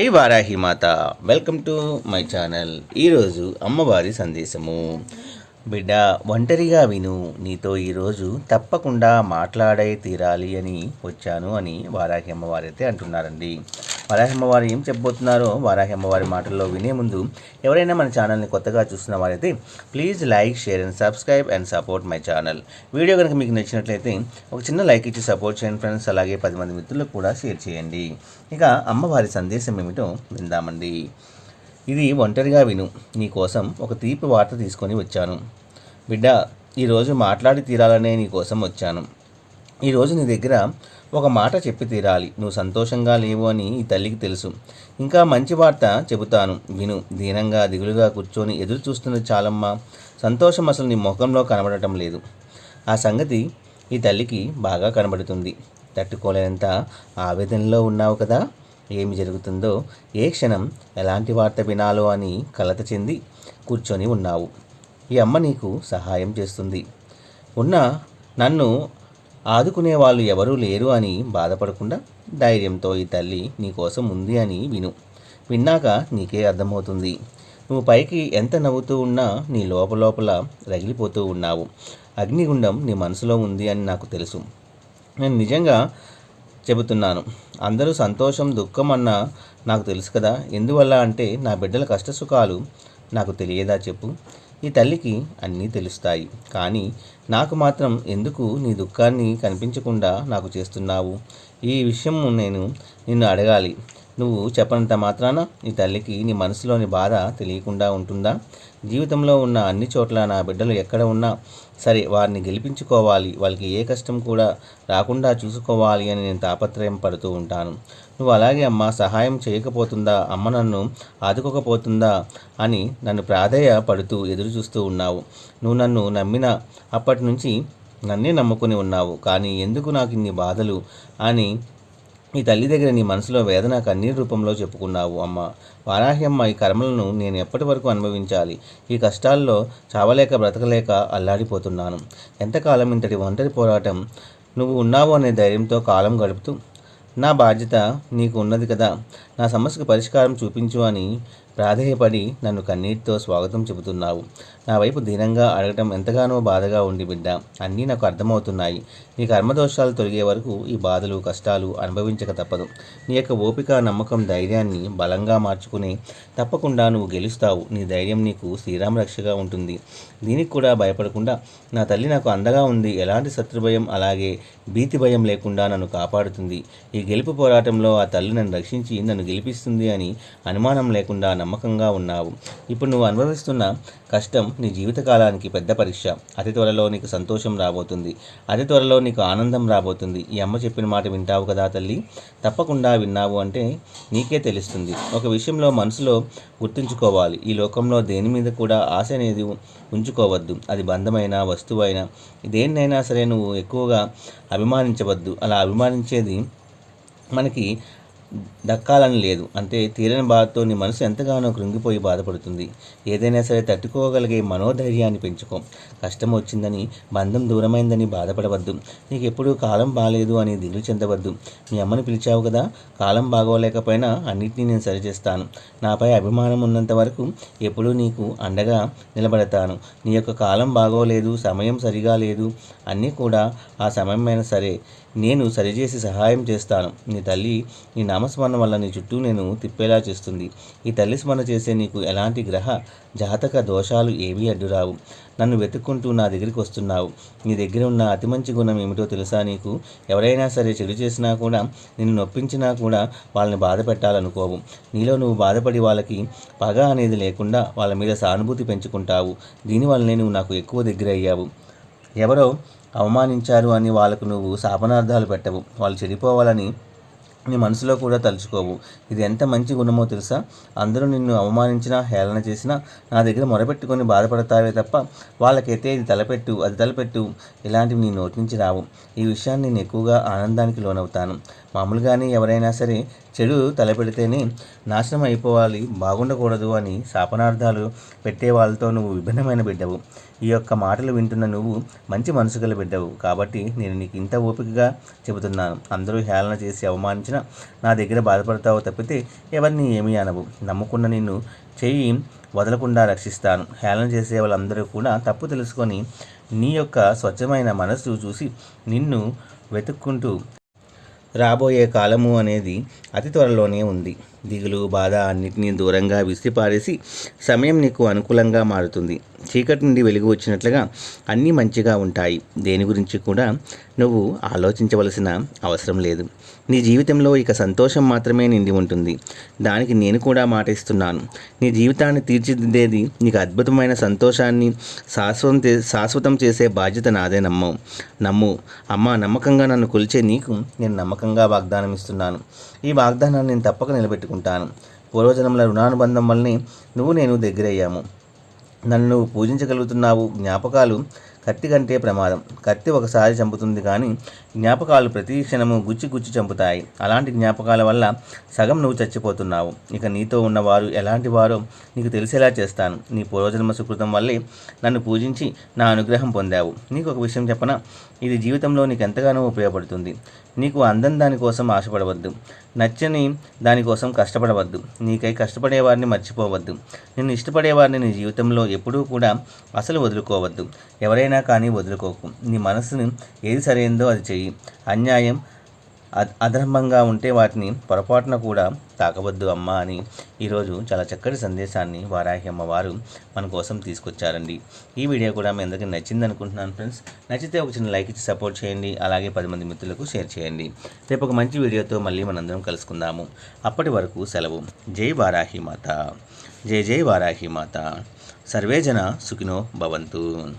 A Varahi Mata welcome to my channel. ఈరోజు అమ్మవారి సందేశము. బిడ్డ ఒంటరిగా విను నీతో ఈరోజు తప్పకుండా మాట్లాడే తీరాలి అని వచ్చాను అని వారాహి అమ్మవారైతే అయితే అంటున్నారండి. వారాహమ్మవారు ఏం చెప్పబోతున్నారో వారాహమ్మవారి మాటల్లో వినే ముందు ఎవరైనా మన ఛానల్ని కొత్తగా చూస్తున్న వారైతే please like share and subscribe and support my channel. Video కనుక మీకు నచ్చినట్లయితే ఒక చిన్న లైక్ ఇచ్చి సపోర్ట్ చేయండి ఫ్రెండ్స్. అలాగే పది మంది మిత్రులకు కూడా షేర్ చేయండి. ఇక అమ్మవారి సందేశం ఏమిటో విందామండి. ఇది ఒంటరిగా విను నీకోసం ఒక తీపి వార్త తీసుకొని వచ్చాను. బిడ్డ ఈరోజు మాట్లాడి తీరాలనే నీకోసం వచ్చాను. ఈరోజు నీ దగ్గర ఒక మాట చెప్పి తీరాలి. నువ్వు సంతోషంగా లేవు అని ఈ తల్లికి తెలుసు. ఇంకా మంచి వార్త చెబుతాను. విను దీనంగా దిగులుగా కూర్చొని ఎదురు చూస్తున్న చాలమ్మ. సంతోషం అసలు నీ ముఖంలో కనబడటం లేదు. ఆ సంగతి ఈ తల్లికి బాగా కనబడుతుంది. తట్టుకోలేనంత ఆవేదనలో ఉన్నావు కదా? ఏమి జరుగుతుందో ఏ క్షణం ఎలాంటి వార్త వినాలో అని కలత చెంది కూర్చొని ఉన్నావు. ఈ అమ్మ నీకు సహాయం చేస్తుంది. ఉన్న నన్ను ఆదుకునే వాళ్ళు ఎవరూ లేరు అని బాధపడకుండా ధైర్యంతో ఈ తల్లి నీకోసం ఉంది అని విను. విన్నాక నీకే అర్థమవుతుంది. నువ్వు పైకి ఎంత నవ్వుతూ ఉన్నా నీ లోపలోపల రగిలిపోతూ ఉన్నావు. అగ్నిగుండం నీ మనసులో ఉంది అని నాకు తెలుసు. నేను నిజంగా చెబుతున్నాను. అందరూ సంతోషం దుఃఖం అన్న నాకు తెలుసు కదా. ఎందువల్ల అంటే నా బిడ్డల కష్టసుఖాలు నాకు తెలియదా చెప్పు. ఈ తల్లికి అన్నీ తెలుస్తాయి. కానీ నాకు మాత్రం ఎందుకు నీ దుఃఖాన్ని కనిపించకుండా నాకు చేస్తున్నావు? ఈ విషయం నేను నిన్ను అడగాలి. నువ్వు చెప్పనంత మాత్రాన నీ తల్లికి నీ మనసులోని బాధ తెలియకుండా ఉంటుందా? జీవితంలో ఉన్న అన్ని చోట్ల నా బిడ్డలు ఎక్కడ ఉన్నా సరే వారిని గెలిపించుకోవాలి. వాళ్ళకి ఏ కష్టం కూడా రాకుండా చూసుకోవాలి అని నేను తాపత్రయం పడుతూ ఉంటాను. నువ్వు అలాగే అమ్మ సహాయం చేయకపోతుందా? అమ్మ నన్ను ఆదుకోకపోతుందా? అని నన్ను ప్రాధేయ పడుతూ ఎదురు చూస్తూ ఉన్నావు. నువ్వు నన్ను నమ్మిన అప్పటి నుంచి నన్నే నమ్ముకుని ఉన్నావు. కానీ ఎందుకు నాకు ఇన్ని బాధలు? అని ఈ తల్లి దగ్గర నీ మనసులో వేదన కన్నీరు రూపంలో చెప్పుకున్నావు అమ్మ. వారాహ్యమ్మ ఈ కర్మలను నేను ఎప్పటి వరకు అనుభవించాలి? ఈ కష్టాల్లో చావలేక బ్రతకలేక అల్లాడిపోతున్నాను. ఎంతకాలం ఇంతటి ఒంటరి పోరాటం నువ్వు ఉన్నావు అనే ధైర్యంతో కాలం గడుపుతూ నా బాధ్యత నీకు ఉన్నది కదా. నా సమస్యకు పరిష్కారం చూపించు అని ప్రాధేయపడి నన్ను కన్నీటితో స్వాగతం చెబుతున్నావు. నా వైపు దీనంగా అడగటం ఎంతగానో బాధగా ఉండి బిడ్డ. అన్నీ నాకు అర్థమవుతున్నాయి. నీ కర్మదోషాలు తొలగే వరకు ఈ బాధలు కష్టాలు అనుభవించక తప్పదు. నీ యొక్క ఓపిక నమ్మకం ధైర్యాన్ని బలంగా మార్చుకుని తప్పకుండా నువ్వు గెలుస్తావు. నీ ధైర్యం నీకు శ్రీరామ రక్షగా ఉంటుంది. దీనికి కూడా భయపడకుండా నా తల్లి నాకు అందగా ఉంది. ఎలాంటి శత్రుభయం అలాగే భీతి భయం లేకుండా నన్ను కాపాడుతుంది. ఈ గెలుపు పోరాటంలో ఆ తల్లి నన్ను రక్షించి నన్ను గెలిపిస్తుంది అని అనుమానం లేకుండా నమ్మకంగా ఉన్నావు. ఇప్పుడు నువ్వు అనుభవిస్తున్న కష్టం నీ జీవితకాలానికి పెద్ద పరీక్ష. అతి త్వరలో నీకు సంతోషం రాబోతుంది. అతి త్వరలో నీకు ఆనందం రాబోతుంది. ఈ అమ్మ చెప్పిన మాట వింటావు కదా తల్లి? తప్పకుండా విన్నావు అంటే నీకే తెలుస్తుంది. ఒక విషయంలో మనసులో గుర్తుంచుకోవాలి. ఈ లోకంలో దేని మీద కూడా ఆశ అనేది ఉంచుకోవద్దు. అది బంధమైన వస్తువైనా దేన్నైనా సరే నువ్వు ఎక్కువగా అభిమానించవద్దు. అలా అభిమానించేది మనకి దక్కాలని లేదు. అంటే తీరని బాధతో నీ మనసు ఎంతగానో కృంగిపోయి బాధపడుతుంది. ఏదైనా సరే తట్టుకోగలిగే మనోధైర్యాన్ని పెంచుకో. కష్టం వచ్చిందని బంధం దూరమైందని బాధపడవద్దు. నీకు ఎప్పుడూ కాలం బాగాలేదు అని దిగులు చెందవద్దు. మీ అమ్మని పిలిచావు కదా? కాలం బాగోలేకపోయినా అన్నింటినీ నేను సరిచేస్తాను. నాపై అభిమానం ఉన్నంత వరకు ఎప్పుడూ నీకు అండగా నిలబడతాను. నీ యొక్క కాలం బాగోలేదు సమయం సరిగా లేదు. అన్నీ కూడా ఆ సమయమైనా సరే నేను సరిచేసి సహాయం చేస్తాను. నీ తల్లి నీ నామస్మరణ వల్ల నీ చుట్టూ నేను తిప్పేలా చేస్తుంది. ఈ తల్లి స్మరణ చేసే నీకు ఎలాంటి గ్రహ జాతక దోషాలు ఏవీ అడ్డురావు. నన్ను వెతుక్కుంటూ నా దగ్గరికి వస్తున్నావు. నీ దగ్గర ఉన్న అతి మంచి గుణం ఏమిటో తెలుసా నీకు? ఎవరైనా సరే చెడు చేసినా కూడా నిన్ను నొప్పించినా కూడా వాళ్ళని బాధ పెట్టాలనుకోవు. నీలో నువ్వు బాధపడి వాళ్ళకి పగ అనేది లేకుండా వాళ్ళ మీద సానుభూతి పెంచుకుంటావు. దీనివల్లనే నువ్వు నాకు ఎక్కువ దగ్గర అయ్యావు ఎవరో అవమానించారు అని వాళ్ళకు నువ్వు శాపనార్థాలు పెట్టవు. వాళ్ళు చెడిపోవాలని నీ మనసులో కూడా తలుచుకోవు. ఇది ఎంత మంచి గుణమో తెలుసా? అందరూ నిన్ను అవమానించినా హేళన చేసినా నా దగ్గర మొరపెట్టుకొని బాధపడతావే తప్ప వాళ్ళకైతే ఇది తలపెట్టు అది తలపెట్టు. ఇలాంటివి నీ నోటి నుంచి రావు. ఈ విషయాన్ని నేను ఎక్కువగా ఆనందానికి లోనవుతాను. మామూలుగానే ఎవరైనా సరే చెడు తలపెడితేనే నాశనం అయిపోవాలి బాగుండకూడదు అని శాపనార్థాలు పెట్టే వాళ్ళతో నువ్వు విభిన్నమైన బిడ్డవు. ఈ యొక్క మాటలు వింటున్న నువ్వు మంచి మనసు గల బిడ్డవు. కాబట్టి నేను నీకు ఇంత ఓపికగా చెబుతున్నాను. అందరూ హేళన చేసి అవమానించిన నా దగ్గర బాధపడతావు తప్పితే ఎవరిని ఏమీ అనవు. నమ్ముకున్న నిన్ను చేయి వదలకుండా రక్షిస్తాను. హేళన చేసే వాళ్ళందరూ కూడా తప్పు తెలుసుకొని నీ యొక్క స్వచ్ఛమైన మనస్సు చూసి నిన్ను వెతుక్కుంటూ రాబోయే కాలము అనేది అతి త్వరలోనే ఉంది. దిగులు బాధ అన్నిటినీ దూరంగా విసిరిపారేసి సమయం నీకు అనుకూలంగా మారుతుంది. చీకటి నుండి వెలుగు వచ్చినట్లుగా అన్నీ మంచిగా ఉంటాయి. దేని గురించి కూడా నువ్వు ఆలోచించవలసిన అవసరం లేదు. నీ జీవితంలో ఇక సంతోషం మాత్రమే నిండి ఉంటుంది. దానికి నేను కూడా మాట ఇస్తున్నాను. నీ జీవితాన్ని తీర్చిదిద్దేది నీకు అద్భుతమైన సంతోషాన్ని శాశ్వతం శాశ్వతం చేసే బాధ్యత నాదే నమ్ము. నమ్ము. అమ్మ నమ్మకంగా నన్ను కొలిచే నీకు నేను నమ్మకంగా వాగ్దానం ఇస్తున్నాను ఈ వాగ్దానాన్ని నేను తప్పక నిలబెట్టుకుంటాను. పూర్వజన్మల రుణానుబంధం వల్లనే నువ్వు నేను దగ్గరయ్యాము. నన్ను పూజించగలుగుతున్నావు జ్ఞాపకాలు కత్తి కంటే ప్రమాదం. కత్తి ఒకసారి చంపుతుంది కానీ జ్ఞాపకాలు ప్రతి క్షణము గుచ్చి గుచ్చి చంపుతాయి. అలాంటి జ్ఞాపకాల వల్ల సగం నువ్వు చచ్చిపోతున్నావు. ఇక నీతో ఉన్నవారు ఎలాంటి వారో నీకు తెలిసేలా చేస్తాను. నీ పూర్వజన్మ సుకృతం వల్లే నన్ను పూజించి నా అనుగ్రహం పొందావు. నీకు ఒక విషయం చెప్పన? ఇది జీవితంలో నీకు ఎంతగానో ఉపయోగపడుతుంది. నీకు అందం దానికోసం ఆశపడవద్దు. నచ్చని దానికోసం కష్టపడవద్దు. నీకై కష్టపడేవారిని మర్చిపోవద్దు. నిన్ను ఇష్టపడేవారిని నీ జీవితంలో ఎప్పుడూ కూడా అసలు వదులుకోవద్దు. ఎవరైనా కానీ వదులుకోకు. నీ మనసుని ఏది సరైందో అది చెయ్యి. అన్యాయం అధర్మంగా ఉంటే వాటిని పొరపాటున కూడా తాకవద్దు అమ్మా అని ఈరోజు చాలా చక్కటి సందేశాన్ని వారాహి అమ్మవారు మన కోసం తీసుకొచ్చారండి. ఈ వీడియో కూడా మీ అందరికీ నచ్చింది అనుకుంటున్నాను ఫ్రెండ్స్. నచ్చితే ఒక చిన్న లైక్ ఇచ్చి సపోర్ట్ చేయండి. అలాగే పది మంది మిత్రులకు షేర్ చేయండి. రేపు ఒక మంచి వీడియోతో మళ్ళీ మనందరం కలుసుకుందాము. అప్పటి వరకు సెలవు. జై వారాహి మాత. జై జై వారాహి మాత. సర్వేజన సుఖినో భవంతు.